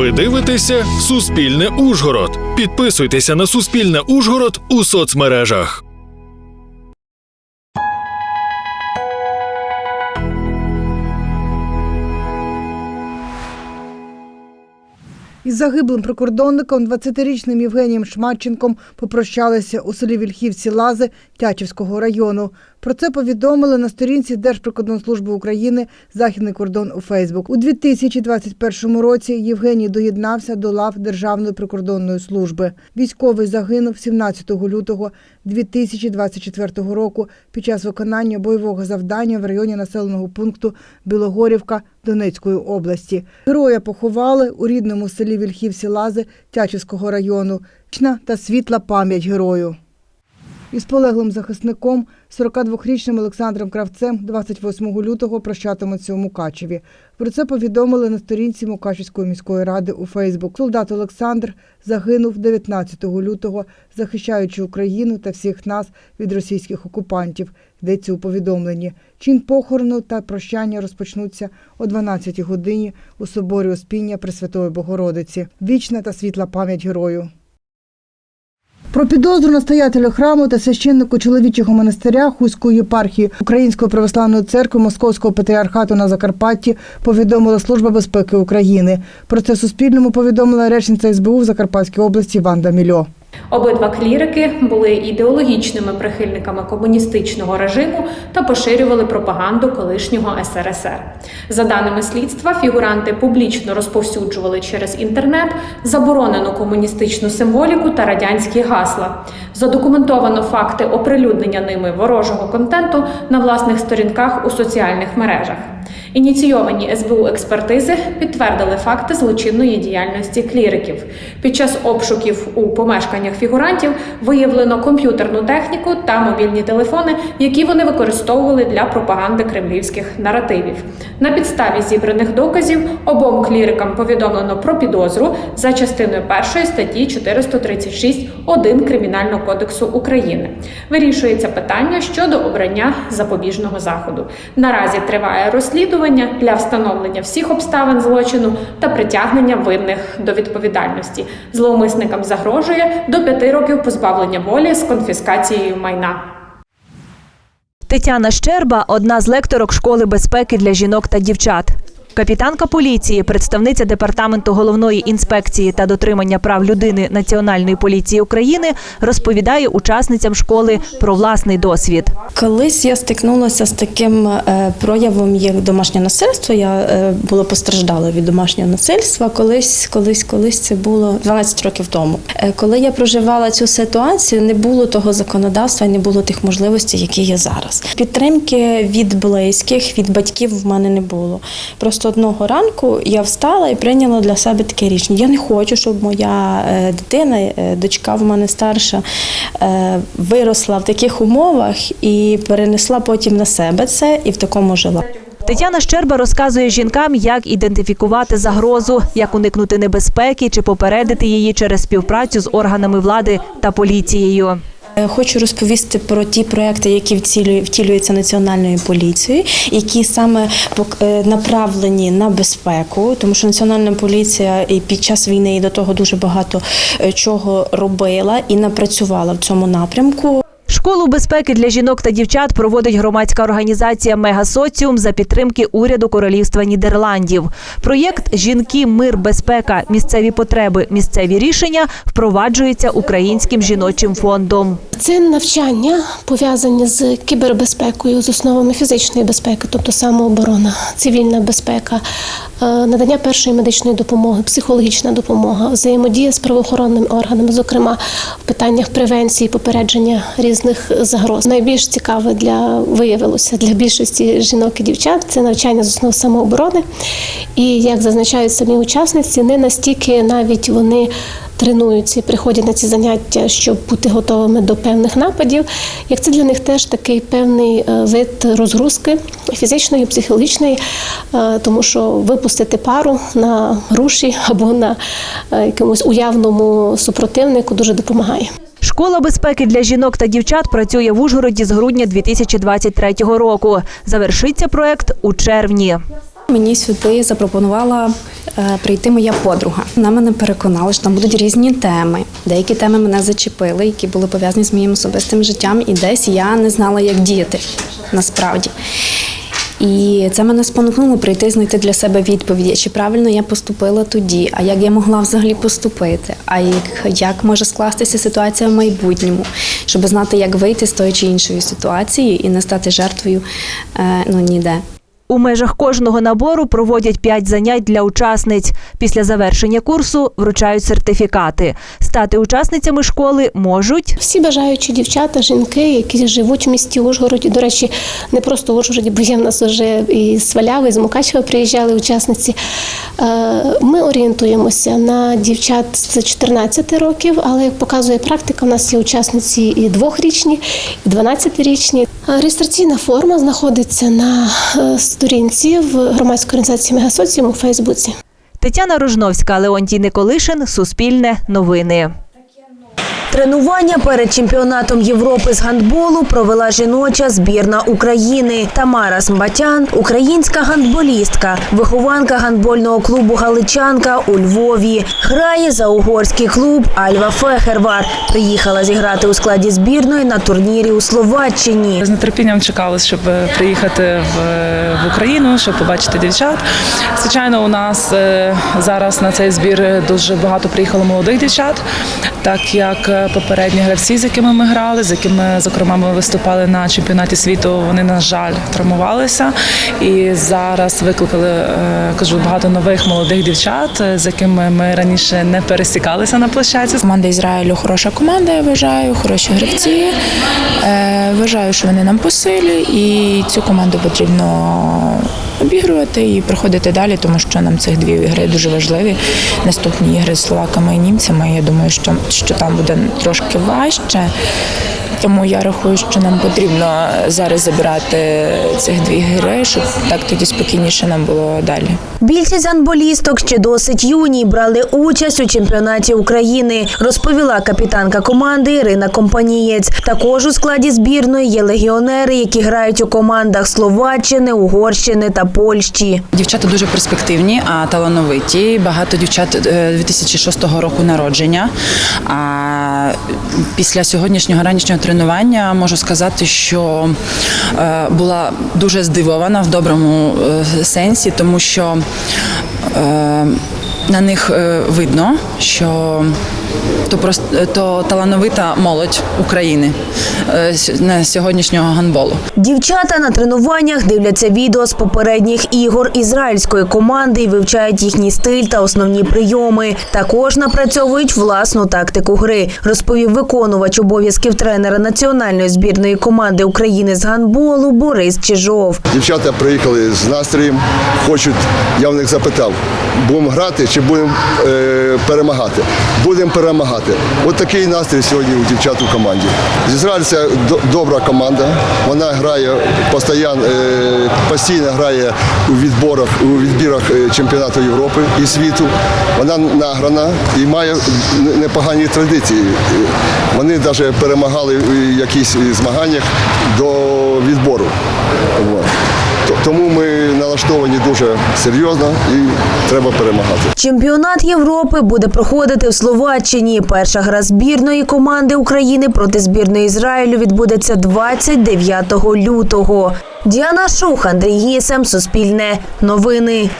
Ви дивитеся Суспільне Ужгород. Підписуйтеся на Суспільне Ужгород у соцмережах. Із загиблим прикордонником 20-річним Євгенієм Шматченком попрощалися у селі Вільхівці Лази Тячівського району. Про це повідомили на сторінці Держприкордонслужби України Західний кордон у Фейсбук. У 2021 році Євгеній доєднався до лав Державної прикордонної служби. Військовий загинув 17 лютого 2024 року під час виконання бойового завдання в районі населеного пункту Білогорівка Донецької області. Героя поховали у рідному селі Вільхівці Лази Тячівського району. Вічна та світла пам'ять герою. Із полеглим захисником, 42-річним Олександром Кравцем, 28 лютого прощатимуться у Мукачеві. Про це повідомили на сторінці Мукачевської міської ради у Фейсбук. Солдат Олександр загинув 19 лютого, захищаючи Україну та всіх нас від російських окупантів. Йдеться у повідомленні. Чин похорону та прощання розпочнуться о 12 годині у соборі Успіння Пресвятої Богородиці. Вічна та світла пам'ять герою. Про підозру настоятелю храму та священнику чоловічого монастиря Хуської єпархії Української православної церкви Московського патріархату на Закарпатті повідомила Служба безпеки України. Про це Суспільному повідомила речниця СБУ в Закарпатській області Ванда Мільо. Обидва клірики були ідеологічними прихильниками комуністичного режиму та поширювали пропаганду колишнього СРСР. За даними слідства, фігуранти публічно розповсюджували через інтернет заборонену комуністичну символіку та радянські гасла. Задокументовано факти оприлюднення ними ворожого контенту на власних сторінках у соціальних мережах. Ініційовані СБУ експертизи підтвердили факти злочинної діяльності кліриків. Під час обшуків у помешканнях фігурантів виявлено комп'ютерну техніку та мобільні телефони, які вони використовували для пропаганди кремлівських наративів. На підставі зібраних доказів обом клірикам повідомлено про підозру за частиною першої статті 436.1 Кримінального кодексу України. Вирішується питання щодо обрання запобіжного заходу. Наразі триває розслідування для встановлення всіх обставин злочину та притягнення винних до відповідальності. Зловмисникам загрожує до п'яти років позбавлення волі з конфіскацією майна. Тетяна Щерба одна з лекторок школи безпеки для жінок та дівчат. Капітанка поліції, представниця департаменту головної інспекції та дотримання прав людини Національної поліції України, розповідає учасницям школи про власний досвід. Колись я стикнулася з таким е, проявом, як домашнє насильство. Я е, була постраждала від домашнього насильства. Колись, колись, колись це було 12 років тому. Е, Коли я проживала цю ситуацію, не було того законодавства, не було тих можливостей, які є зараз. Підтримки від близьких, від батьків в мене не було. Просто одного ранку я встала і прийняла для себе таке рішення. Я не хочу, щоб моя е, дитина, е, дочка в мене старша, е, виросла в таких умовах і перенесла потім на себе це і в такому жила. Тетяна Щерба розказує жінкам, як ідентифікувати загрозу, як уникнути небезпеки чи попередити її через співпрацю з органами влади та поліцією. Е, Хочу розповісти про ті проекти, які втілюються національною поліцією, які саме е, направлені на безпеку, тому що національна поліція і під час війни і до того дуже багато е, чого робила і напрацювала в цьому напрямку. Школу безпеки для жінок та дівчат проводить громадська організація Мегасоціум за підтримки уряду Королівства Нідерландів. Проєкт Жінки, мир, безпека, місцеві потреби, місцеві рішення впроваджується українським жіночим фондом. Це навчання пов'язані з кібербезпекою, з основами фізичної безпеки, тобто самооборона, цивільна безпека, е, надання першої медичної допомоги, психологічна допомога, взаємодія з правоохоронними органами, зокрема в питаннях превенції, попередження різних загроз. Найбільш цікаве для виявилося для більшості жінок і дівчат це навчання з основ самооборони. І як зазначають самі учасниці, не настільки навіть вони тренуються і приходять на ці заняття, щоб бути готовими до певних нападів. Як це для них теж такий певний е, вид розгрузки фізичної, психологічної, е, тому що випустити пару на груші або на е, якомусь уявному супротивнику дуже допомагає. Школа безпеки для жінок та дівчат працює в Ужгороді з грудня 2023 року. Завершиться проект у червні. Мені сюди запропонувала е, прийти моя подруга. Вона мене переконала, що там будуть різні теми. Деякі теми мене зачепили, які були пов'язані з моїм особистим життям, і десь я не знала, як діяти насправді. І це мене спонукнуло прийти знайти для себе відповіді, чи правильно я поступила тоді, а як я могла взагалі поступити, а як, як може скластися ситуація в майбутньому, щоб знати, як вийти з тої чи іншої ситуації і не стати жертвою е, ну ніде. У межах кожного набору проводять 5 занять для учасниць. Після завершення курсу вручають сертифікати. Стати учасницями школи можуть Всі бажаючі дівчата, жінки, які живуть в місті Ужгороді. До речі, не просто Ужгороді, бо є в нас вже і з Валяви, і з Мукачева приїжджали учасниці. Е, Ми орієнтуємося на дівчат з 14 років, але як показує практика, у нас є учасниці і двохрічні, і 12-річні. Е, Реєстраційна форма знаходиться на е, сторінці в громадської організації Мегасоціум у Фейсбуці. Тетяна Рожновська, Леонтій Николишин, Суспільне новини. Тренування перед чемпіонатом Європи з гандболу провела жіноча збірна України. Тамара Смбатян – українська гандболістка, вихованка гандбольного клубу Галичанка у Львові. Грає за угорський клуб Альва Фехервар. Приїхала зіграти у складі збірної на турнірі у Словаччині. З нетерпінням чекали, щоб е, приїхати в, в Україну, щоб побачити дівчат. Звичайно, у нас е, зараз на цей збір дуже багато приїхало молодих дівчат, так як е, попередні гравці, з якими ми грали, з якими, зокрема, ми виступали на чемпіонаті світу, вони, на жаль, травмувалися. І зараз викликали, е, кажу, багато нових молодих дівчат, е, з якими ми раніше не пересікалися на площадці. Команда Ізраїлю хороша команда, я вважаю, хороші гравці. Е, вважаю, що вони нам по силі, і цю команду потрібно обігрувати і проходити далі, тому що нам цих дві ігри дуже важливі. Наступні ігри з словаками і німцями. Я думаю, що, що там буде трошки важче. Тому я рахую, що нам потрібно зараз забирати цих дві гри, щоб так тоді спокійніше нам було далі. Більшість гандболісток ще досить юні брали участь у чемпіонаті України, розповіла капітанка команди Ірина Компанієць. Також у складі збірної є легіонери, які грають у командах Словаччини, Угорщини та Польщі. Дівчата дуже перспективні, а талановиті. Багато дівчат е, 2006 року народження. А після сьогоднішнього ранішнього тренування можу сказати, що е, була дуже здивована в доброму е, сенсі, тому що е, на них видно, що то просто то талановита молодь України е, на сьогоднішнього гандболу. Дівчата на тренуваннях дивляться відео з попередніх ігор ізраїльської команди і вивчають їхній стиль та основні прийоми. Також напрацьовують власну тактику гри, розповів виконувач обов'язків тренера національної збірної команди України з гандболу Борис Чижов. Дівчата приїхали з настроєм, хочуть, я в них запитав, будемо грати чи будемо е, перемагати? Будемо перемагати. От такий настрій сьогодні у дівчат у команді. З Ізраїль це добра команда. Вона грає постійно, е, постійно грає у відборах, у відбірах е, чемпіонату Європи і світу. Вона награна і має непогані традиції. Вони навіть перемагали в якісь змаганнях до відбору. Тому ми налаштовані дуже серйозно і треба перемагати. Чемпіонат Європи буде проходити в Словаччині. Перша гра збірної команди України проти збірної Ізраїлю відбудеться 29 лютого. Діана Шух, Андрій Гісем, Суспільне новини.